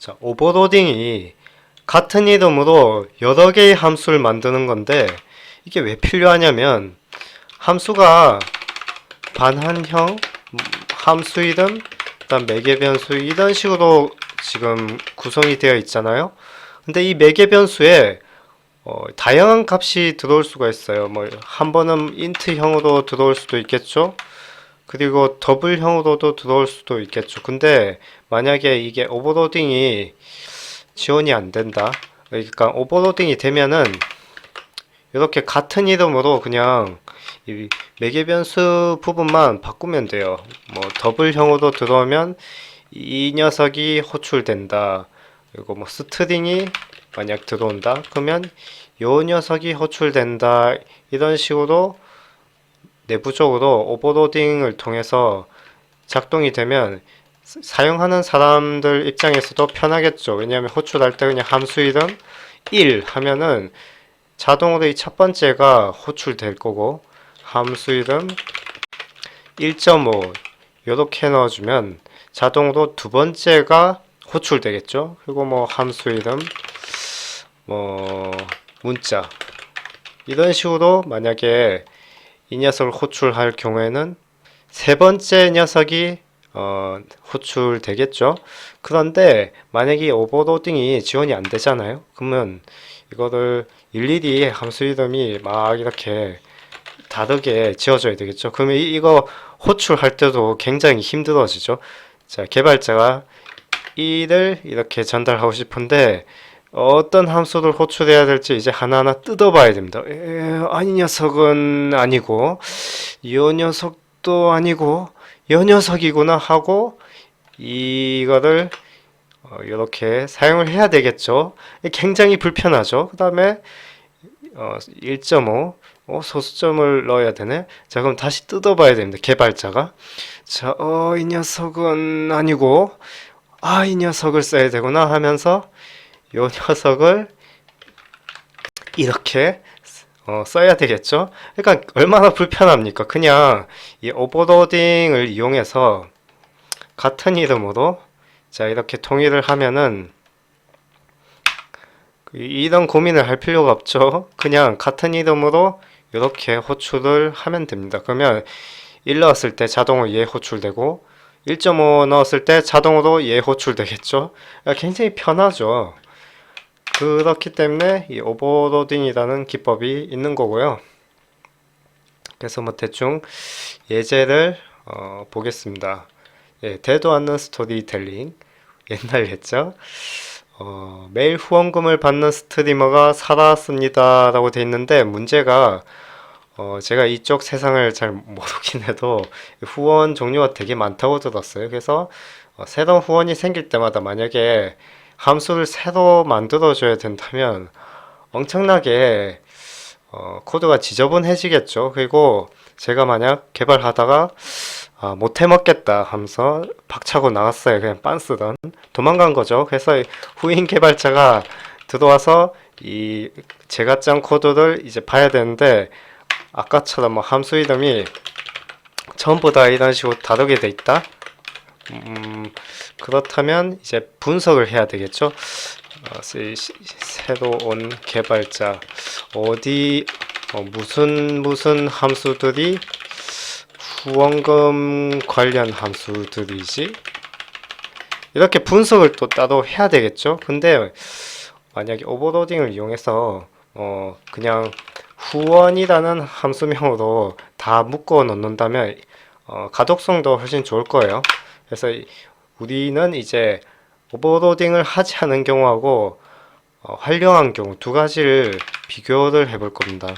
자, 오버로딩이 같은 이름으로 여러 개의 함수를 만드는 건데 이게 왜 필요하냐면 함수가 반환형 음, 함수 이름 그다음 매개 변수 이런 식으로 지금 구성이 되어 있잖아요. 근데 이 매개 변수에 어, 다양한 값이 들어올 수가 있어요. 뭐 한 번은 인트형으로 들어올 수도 있겠죠. 그리고 더블형으로도 들어올 수도 있겠죠. 근데 만약에 이게 오버로딩이 지원이 안 된다. 그러니까 오버로딩이 되면은 이렇게 같은 이름으로 그냥 이 매개 변수 부분만 바꾸면 돼요. 뭐 더블형으로 들어오면 이 녀석이 호출된다. 그리고 뭐 스트링이 만약 들어온다. 그러면 요 녀석이 호출된다. 이런 식으로 내부적으로 오버로딩을 통해서 작동이 되면 사- 사용하는 사람들 입장에서도 편하겠죠. 왜냐하면 호출할 때 그냥 함수 이름 1 하면은 자동으로 이 첫 번째가 호출될 거고 함수 이름 1.5 이렇게 넣어주면 자동으로 두 번째가 호출되겠죠. 그리고 뭐 함수 이름 뭐 문자 이런 식으로 만약에 이 녀석을 호출할 경우에는 세 번째 녀석이 어, 호출되겠죠. 그런데 만약에 이 오버로딩이 지원이 안 되잖아요. 그러면 이거를 일일이 함수 이름이 막 이렇게 다르게 지어줘야 되겠죠. 그러면 이- 이거 호출할 때도 굉장히 힘들어지죠. 자, 개발자가 이를 이렇게 전달하고 싶은데 어떤 함수를 호출해야 될지 이제 하나하나 뜯어봐야 됩니다. 에, 아니 녀석은 아니고 이 녀석도 아니고 이 녀석이구나 하고 이거를 어, 이렇게 사용을 해야 되겠죠. 굉장히 불편하죠. 그 다음에 어, 1.5 어, 소수점을 넣어야 되네. 자, 그럼 다시 뜯어봐야 됩니다. 개발자가. 자, 어, 이 녀석은 아니고, 아, 이 녀석을 써야 되구나 하면서, 요 녀석을 이렇게 어, 써야 되겠죠. 그러니까 얼마나 불편합니까? 그냥 이 오버로딩을 이용해서 같은 이름으로 자 이렇게 통일을 하면은 그 이런 고민을 할 필요가 없죠. 그냥 같은 이름으로 이렇게 호출을 하면 됩니다. 그러면 1 넣었을 때 자동으로 얘 호출되고 1.5 넣었을 때 자동으로 얘 호출되겠죠. 그러니까 굉장히 편하죠. 그렇기 때문에 이 오버로딩이라는 기법이 있는 거고요. 그래서 뭐 대충 예제를 어, 보겠습니다. 예, 대도 않는 스토리텔링 옛날 했죠. 어, 매일 후원금을 받는 스트리머가 살아왔습니다 라고 돼 있는데 문제가 어, 제가 이쪽 세상을 잘 모르긴 해도 후원 종류가 되게 많다고 들었어요. 그래서 어, 새로운 후원이 생길 때마다 만약에 함수를 새로 만들어줘야 된다면 엄청나게 어, 코드가 지저분해지겠죠. 그리고 제가 만약 개발하다가 아, 못 해먹겠다 하면서 박차고 나갔어요. 그냥 빤스던 도망간 거죠. 그래서 이 후임 개발자가 들어와서 이 제가 짠 코드를 이제 봐야 되는데 아까처럼 뭐 함수 이름이 전부 다 이런 식으로 다르게 돼 있다. 음, 그렇다면 이제 분석을 해야 되겠죠. 어, 시- 시- 새로 온 개발자 어디 어, 무슨 무슨 함수들이 후원금 관련 함수들이지? 이렇게 분석을 또 따로 해야 되겠죠. 근데 만약에 오버로딩을 이용해서 어 그냥 후원이라는 함수명으로 다 묶어 놓는다면 어 가독성도 훨씬 좋을 거예요. 그래서 이- 우리는 이제 오버로딩을 하지 않은 경우하고 어, 활용한 경우 두 가지를 비교를 해 볼 겁니다.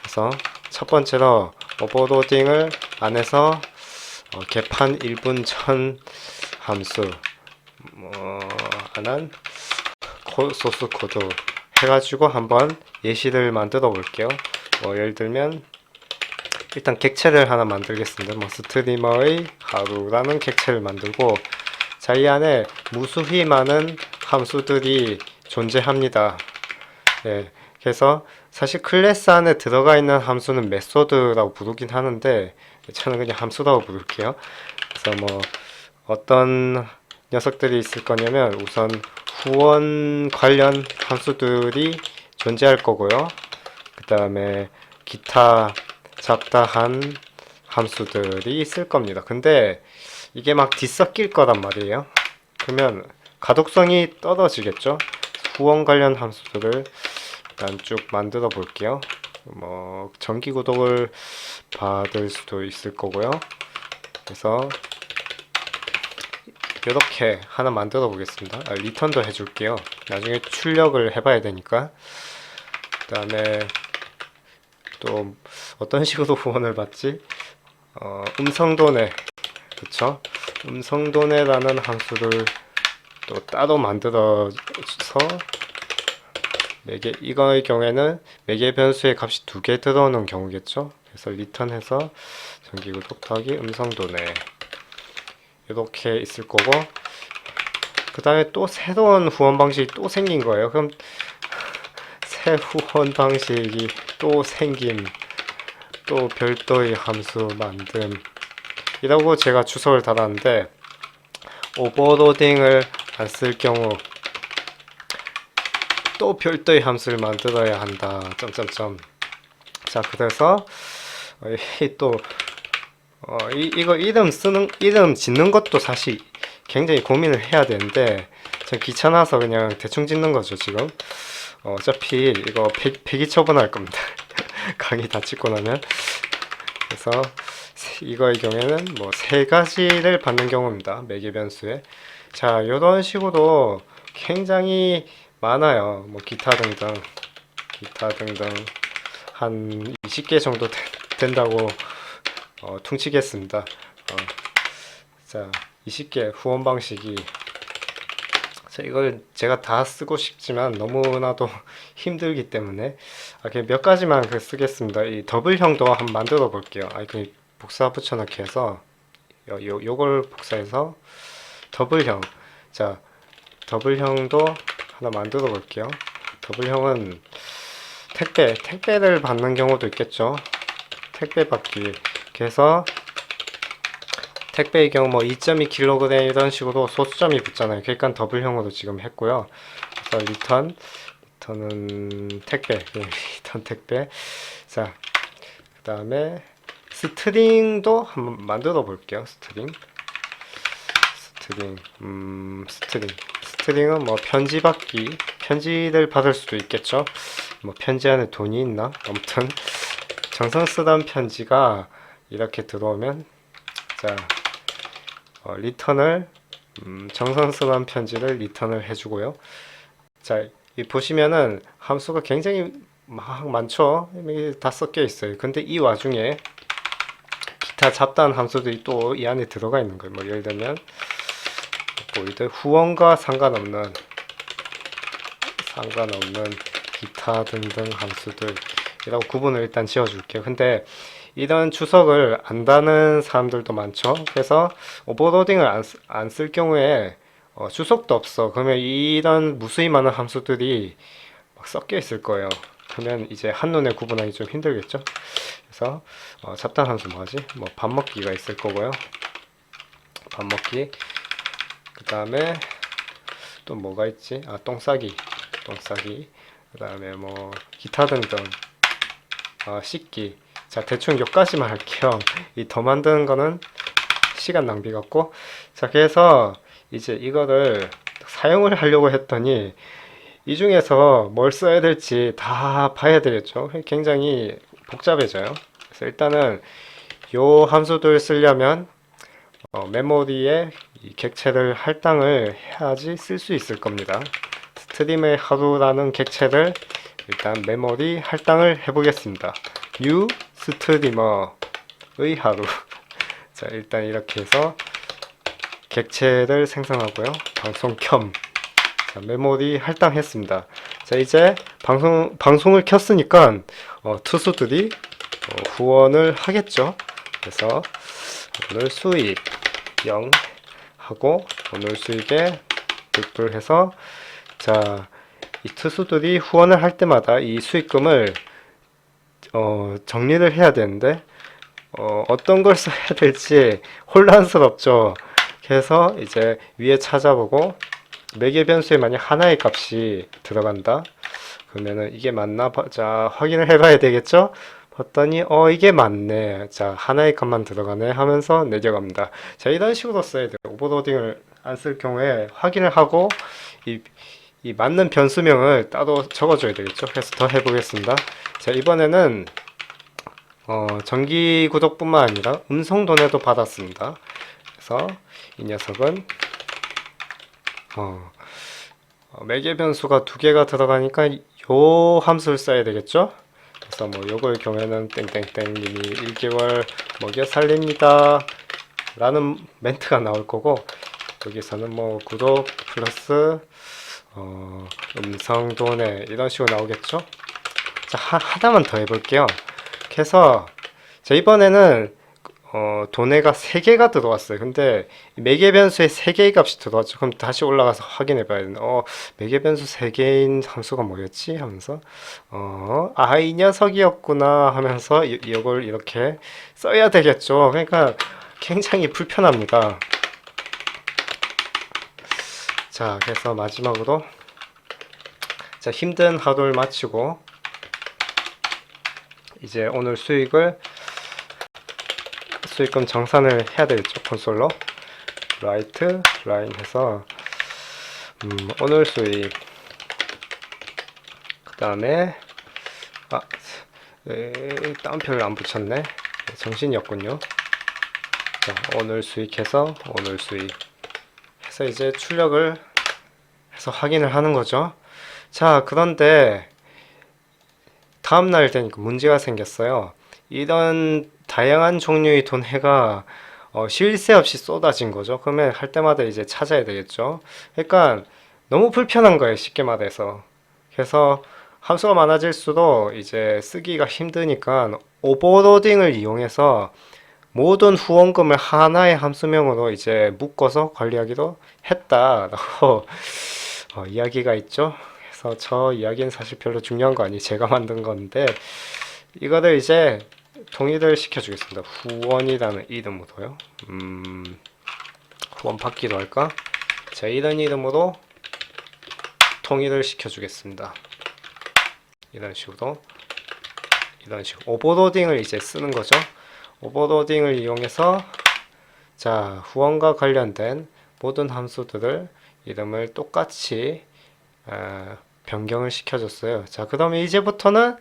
그래서 첫 번째로 오버로딩을 안 해서 어, 개판 1분 전 함수 뭐 안한 코, 소스 코드 해가지고 한번 예시를 만들어 볼게요. 뭐 예를 들면 일단 객체를 하나 만들겠습니다. 뭐 스트리머의 하루라는 객체를 만들고 자 이 안에 무수히 많은 함수들이 존재합니다. 예, 그래서 사실 클래스 안에 들어가 있는 함수는 메소드라고 부르긴 하는데 저는 그냥 함수라고 부를게요. 그래서 뭐 어떤 녀석들이 있을 거냐면 우선 후원 관련 함수들이 존재할 거고요. 그 다음에 기타 잡다한 함수들이 있을 겁니다. 근데 이게 막 뒤섞일 거란 말이에요. 그러면 가독성이 떨어지겠죠. 후원 관련 함수들을 일단 쭉 만들어 볼게요. 뭐 정기 구독을 받을 수도 있을 거고요. 그래서 이렇게 하나 만들어 보겠습니다. 아, 리턴도 해줄게요. 나중에 출력을 해봐야 되니까. 그 다음에 또 어떤 식으로 후원을 받지? 어, 음성도내 그쵸? 음성도내라는 함수를 또 따로 만들어서 매개 이거의 경우에는 매개 변수의 값이 두 개 들어오는 경우겠죠? 그래서 리턴해서 전기구독 더하기 음성도내 이렇게 있을 거고 그 다음에 또 새로운 후원 방식이 또 생긴 거예요. 그럼 새 후원 방식이 또 생김 또 별도의 함수 만듦 이라고 제가 주소를 달았는데 오버로딩을 안 쓸 경우 또 별도의 함수를 만들어야 한다. 점점점. 자 그래서 어, 이또 어, 이, 이거 이름 쓰는 이름 짓는 것도 사실 굉장히 고민을 해야 되는데 전 귀찮아서 그냥 대충 짓는 거죠 지금 어, 어차피 이거 폐, 폐기 처분할 겁니다. 강의 다 찍고 나면. 그래서 세- 이거의 경우에는 뭐 세 가지를 받는 경우입니다. 매개 변수에. 자 이런 식으로 굉장히 많아요. 뭐 기타 등등 기타 등등 한 20개 정도 된- 된다고 어, 퉁치겠습니다. 어, 자, 20개 후원 방식이 자, 이걸 제가 다 쓰고 싶지만 너무나도 힘들기 때문에 아, 그냥 몇 가지만 그 쓰겠습니다. 이 더블형도 한번 만들어 볼게요. 아, 그 복사 붙여넣기 해서 요, 요, 요걸 복사해서 더블형 자, 더블형도 하나 만들어 볼게요. 더블형은 택배, 택배를 받는 경우도 있겠죠. 택배 받기. 그래서 택배의 경우 뭐 2.2kg 이런 식으로 소수점이 붙잖아요. 그러니까 더블형으로 지금 했고요. 그래서 리턴, 리턴은 택배, 예, 리턴 택배. 자, 그 다음에 스트링도 한번 만들어 볼게요. 스트링. 스트링, 음, 스트링. 스트링은 뭐 편지 받기, 편지를 받을 수도 있겠죠. 뭐 편지 안에 돈이 있나? 아무튼 정성 쓰던 편지가 이렇게 들어오면 자 어, 리턴을 음, 정성스러운 편지를 리턴을 해주고요. 자, 이 보시면은 함수가 굉장히 막 많죠. 다 섞여 있어요. 근데 이 와중에 기타 잡다한 함수들이 또 이 안에 들어가 있는 거예요. 뭐 예를 들면 뭐 이들 후원과 상관없는 상관없는 기타 등등 함수들이라고 구분을 일단 지어줄게요. 근데 이런 주석을 안다는 사람들도 많죠. 그래서 오버로딩을 안 쓸 경우에 어, 주석도 없어. 그러면 이런 무수히 많은 함수들이 막 섞여 있을 거예요. 그러면 이제 한눈에 구분하기 좀 힘들겠죠. 그래서 어, 잡다한 함수 뭐하지? 뭐 밥 먹기가 있을 거고요. 밥 먹기. 그 다음에 또 뭐가 있지? 아, 똥 싸기. 똥 싸기. 그 다음에 뭐 기타 등등. 어, 씻기. 자, 대충 여기까지만 할게요. 이더 만드는 거는 시간 낭비 같고. 자, 그래서 이제 이거를 사용을 하려고 했더니 이 중에서 뭘 써야 될지 다 봐야 되겠죠. 굉장히 복잡해져요. 그래서 일단은 요 함수들 쓰려면 어, 메모리에 이 객체를 할당을 해야지 쓸 수 있을 겁니다. 스트림의 하루라는 객체를 일단 메모리 할당을 해보겠습니다. new 스트리머의 하루. 자, 일단 이렇게 해서 객체를 생성하고요. 방송 켬. 자, 메모리 할당했습니다. 자, 이제 방송, 방송을 켰으니까, 어, 투수들이 어, 후원을 하겠죠. 그래서 오늘 수익 0 하고 오늘 수익에 득불해서 자, 이 투수들이 후원을 할 때마다 이 수익금을 어, 정리를 해야 되는데 어, 어떤 걸 써야 될지 혼란스럽죠. 그래서 이제 위에 찾아보고 매개 변수에 만약 하나의 값이 들어간다. 그러면은 이게 맞나? 봐- 자, 확인을 해봐야 되겠죠? 봤더니 어 이게 맞네. 자, 하나의 값만 들어가네 하면서 내려갑니다. 자, 이런 식으로 써야 돼요. 오버로딩을 안 쓸 경우에 확인을 하고 이, 이 맞는 변수명을 따로 적어줘야 되겠죠. 그래서 더 해보겠습니다. 자, 이번에는 어, 전기 구독뿐만 아니라 음성 도내도 받았습니다. 그래서 이 녀석은 어, 어, 매개 변수가 두 개가 들어가니까 요 함수를 써야 되겠죠? 그래서 뭐 요걸 경우에는 땡땡땡 님이 1개월 먹여 살립니다 라는 멘트가 나올 거고 여기서는 뭐 구독 플러스 어, 음성 도내 이런 식으로 나오겠죠? 자 하, 하나만 더 해볼게요 그래서 자 이번에는 어, 도내가 3개가 들어왔어요. 근데 매개 변수에 3개의 값이 들어왔죠. 그럼 다시 올라가서 확인해 봐야 되는데 어, 매개 변수 3개인 함수가 뭐였지? 하면서 어, 아, 이 녀석이었구나 하면서 이, 이걸 이렇게 써야 되겠죠. 그러니까 굉장히 불편합니다. 자, 그래서 마지막으로 자, 힘든 하루를 마치고 이제 오늘 수익을 수익금 정산을 해야 되겠죠 콘솔로. 라이트 라인 해서 음, 오늘 수익. 그 다음에 아 에, 따옴표를 안 붙였네. 정신이 없군요. 자, 오늘 수익해서 오늘 수익. 해서 이제 출력을 해서 확인을 하는 거죠 자 그런데 다음날 되니까 문제가 생겼어요 이런 다양한 종류의 돈 해가 어, 쉴새 없이 쏟아진 거죠. 그러면 할 때마다 이제 찾아야 되겠죠. 그러니까 너무 불편한 거예요. 쉽게 말해서. 그래서 함수가 많아질수록 이제 쓰기가 힘드니까 오버로딩을 이용해서 모든 후원금을 하나의 함수명으로 이제 묶어서 관리하기로 했다라고 어, 이야기가 있죠. 그래서 저 이야기는 사실 별로 중요한 거 아니 제가 만든 건데 이거를 이제 동의를 시켜주겠습니다. 후원이라는 이름으로요. 음, 후원 받기로 할까? 자, 이런 이름으로 통일을 시켜주겠습니다. 이런 식으로 이런 식으로 오버로딩을 이제 쓰는 거죠. 오버로딩을 이용해서 자 후원과 관련된 모든 함수들을 이름을 똑같이 아, 변경을 시켜줬어요. 자 그러면 이제부터는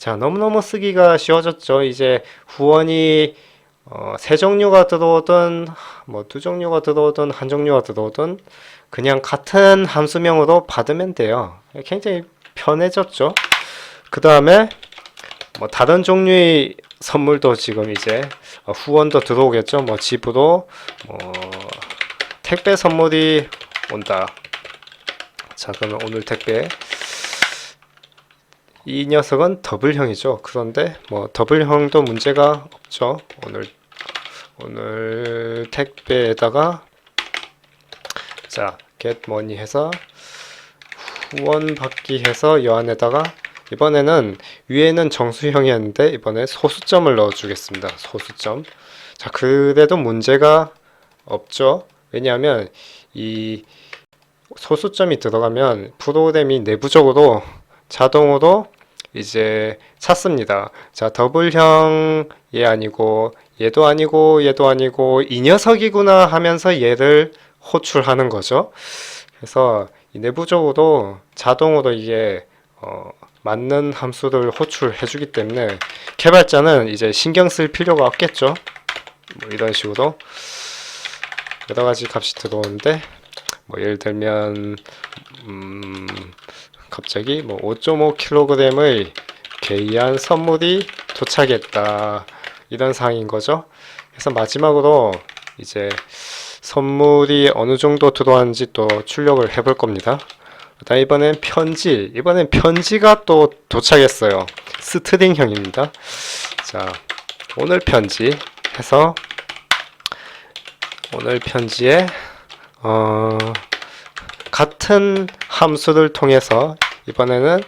자, 너무너무 쓰기가 쉬워졌죠. 이제 후원이 어, 세 종류가 들어오든 뭐 두 종류가 들어오든 한 종류가 들어오든 그냥 같은 함수명으로 받으면 돼요. 굉장히 편해졌죠. 그 다음에 뭐 다른 종류의 선물도 지금 이제 어, 후원도 들어오겠죠. 뭐 집으로 뭐 택배 선물이 온다. 자, 그러면 오늘 택배 이 녀석은 더블형이죠. 그런데 뭐 더블형도 문제가 없죠. 오늘 오늘 택배에다가 자 getmoney 해서 후원 받기 해서 여 안에다가 이번에는 위에는 정수형이었는데 이번에 소수점을 넣어주겠습니다. 소수점. 자 그래도 문제가 없죠. 왜냐하면 이 소수점이 들어가면 프로그램이 내부적으로 자동으로 이제 찾습니다. 자, 더블형 얘 아니고 얘도 아니고 얘도 아니고 이 녀석이구나 하면서 얘를 호출하는 거죠. 그래서 내부적으로 자동으로 이게 어, 맞는 함수를 호출해 주기 때문에 개발자는 이제 신경 쓸 필요가 없겠죠. 뭐 이런 식으로 여러 가지 값이 들어오는데 뭐 예를 들면 음 갑자기 뭐 5.5kg의 괴이한 선물이 도착했다 이런 상황인 거죠. 그래서 마지막으로 이제 선물이 어느 정도 들어왔는지 또 출력을 해볼 겁니다. 그다음 이번엔 편지 이번엔 편지가 또 도착했어요. 스트링형입니다. 자 오늘 편지 해서 오늘 편지에 어. 같은 함수를 통해서 이번에는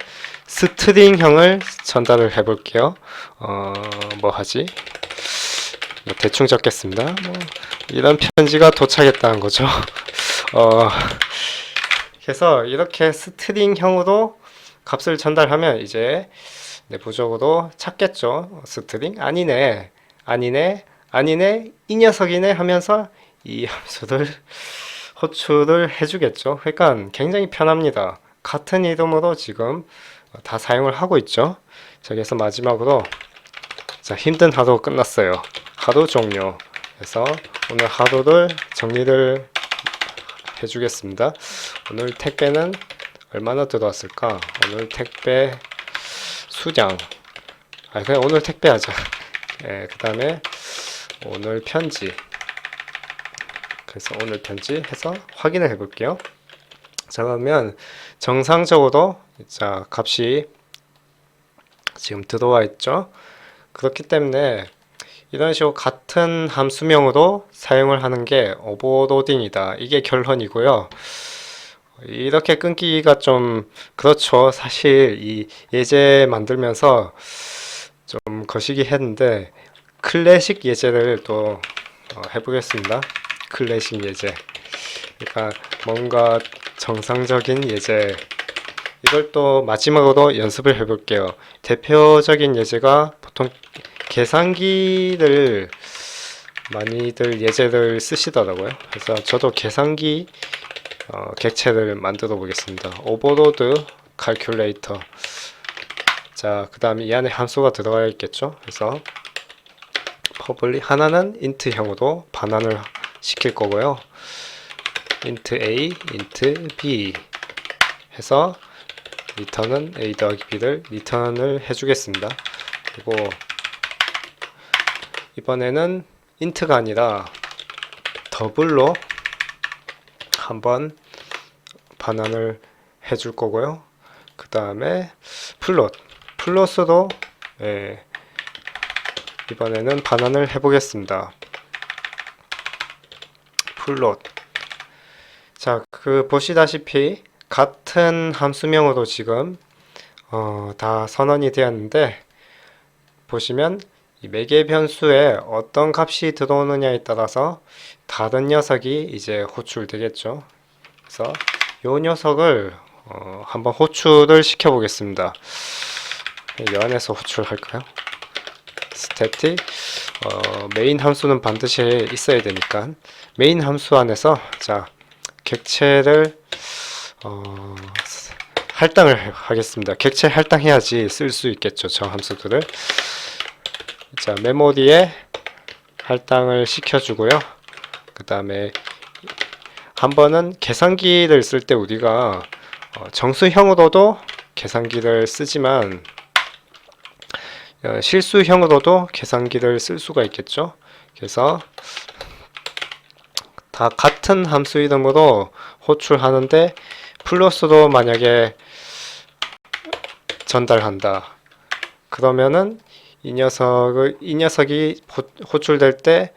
스트링형을 전달을 해 볼게요. 어, 뭐 하지? 뭐 대충 적겠습니다. 뭐 이런 편지가 도착했다는 거죠. 어, 그래서 이렇게 스트링형으로 값을 전달하면 이제 내부적으로 찾겠죠. 스트링 아니네, 아니네, 아니네, 이 녀석이네 하면서 이 함수를 호출을 해주겠죠. 그러니까 굉장히 편합니다. 같은 이름으로 지금 다 사용을 하고 있죠. 자, 그래서 마지막으로 자, 힘든 하루 끝났어요. 하루 종료. 그래서 오늘 하루를 정리를 해주겠습니다. 오늘 택배는 얼마나 들어왔을까? 오늘 택배 수량. 아, 그냥 오늘 택배 하자. 예, 그 다음에 오늘 편지. 그래서 오늘 편지 해서 확인을 해 볼게요. 자, 그러면 정상적으로 자, 값이 지금 들어와 있죠. 그렇기 때문에 이런 식으로 같은 함수명으로 사용을 하는 게 오버로딩이다. 이게 결론이고요. 이렇게 끊기가 좀 그렇죠. 사실 이 예제 만들면서 좀 거시기 했는데 클래식 예제를 또 어, 해보겠습니다. 클래식 예제. 그러니까 뭔가 정상적인 예제. 이걸 또 마지막으로 연습을 해볼게요. 대표적인 예제가 보통 계산기를 많이들 예제를 쓰시더라고요. 그래서 저도 계산기 어, 객체를 만들어 보겠습니다. 오버로드 칼큘레이터. 자, 그 다음에 이 안에 함수가 들어가 있겠죠. 그래서 퍼블리 하나는 인트형으로 반환을 시킬 거고요. int a, int b 해서 리턴은 a 더하기 b를 리턴을 해주겠습니다. 그리고 이번에는 인트가 아니라 더블로 한번 반환을 해줄 거고요. 그 다음에 플롯, 플롯으로 예, 이번에는 반환을 해보겠습니다. 플롯. 자, 그 보시다시피 같은 함수명으로 지금 어, 다 선언이 되었는데 보시면 이 매개 변수에 어떤 값이 들어오느냐에 따라서 다른 녀석이 이제 호출되겠죠. 그래서 요 녀석을 어, 한번 호출을 시켜 보겠습니다. 이 안에서 호출할까요? 스태틱 어, 메인 함수는 반드시 있어야 되니까 메인 함수 안에서 자 객체를 어, 할당을 하겠습니다. 객체 할당해야지 쓸 수 있겠죠. 저 함수들을 자 메모리에 할당을 시켜주고요. 그 다음에 한 번은 계산기를 쓸 때 우리가 어, 정수형으로도 계산기를 쓰지만 어, 실수형으로도 계산기를 쓸 수가 있겠죠. 그래서 다 같은 함수 이름으로 호출하는데 플러스로 만약에 전달한다. 그러면은 이 녀석을 이 녀석이 호- 호출될 때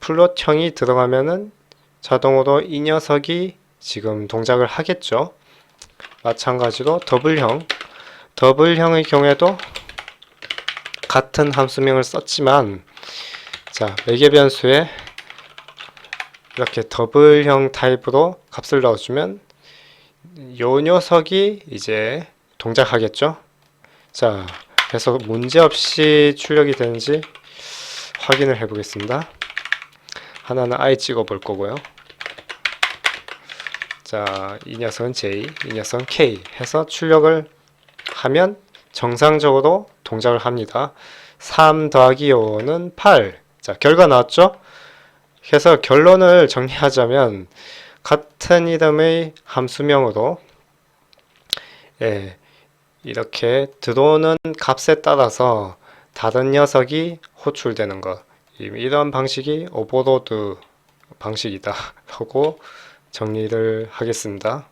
플롯형이 들어가면은 자동으로 이 녀석이 지금 동작을 하겠죠. 마찬가지로 더블형, 더블형의 경우에도 같은 함수명을 썼지만 자 매개 변수에 이렇게 더블형 타입으로 값을 넣어주면 요 녀석이 이제 동작하겠죠. 자, 그래서 문제없이 출력이 되는지 확인을 해 보겠습니다. 하나는 I 찍어 볼 거고요. 자, 이 녀석은 J, 이 녀석은 K 해서 출력을 하면 정상적으로 동작을 합니다. 3 더하기 5는 8. 자, 결과 나왔죠? 그래서 결론을 정리하자면 같은 이름의 함수명으로 예, 이렇게 들어오는 값에 따라서 다른 녀석이 호출되는 것 이- 이런 방식이 오버로드 방식이다 하고 정리를 하겠습니다.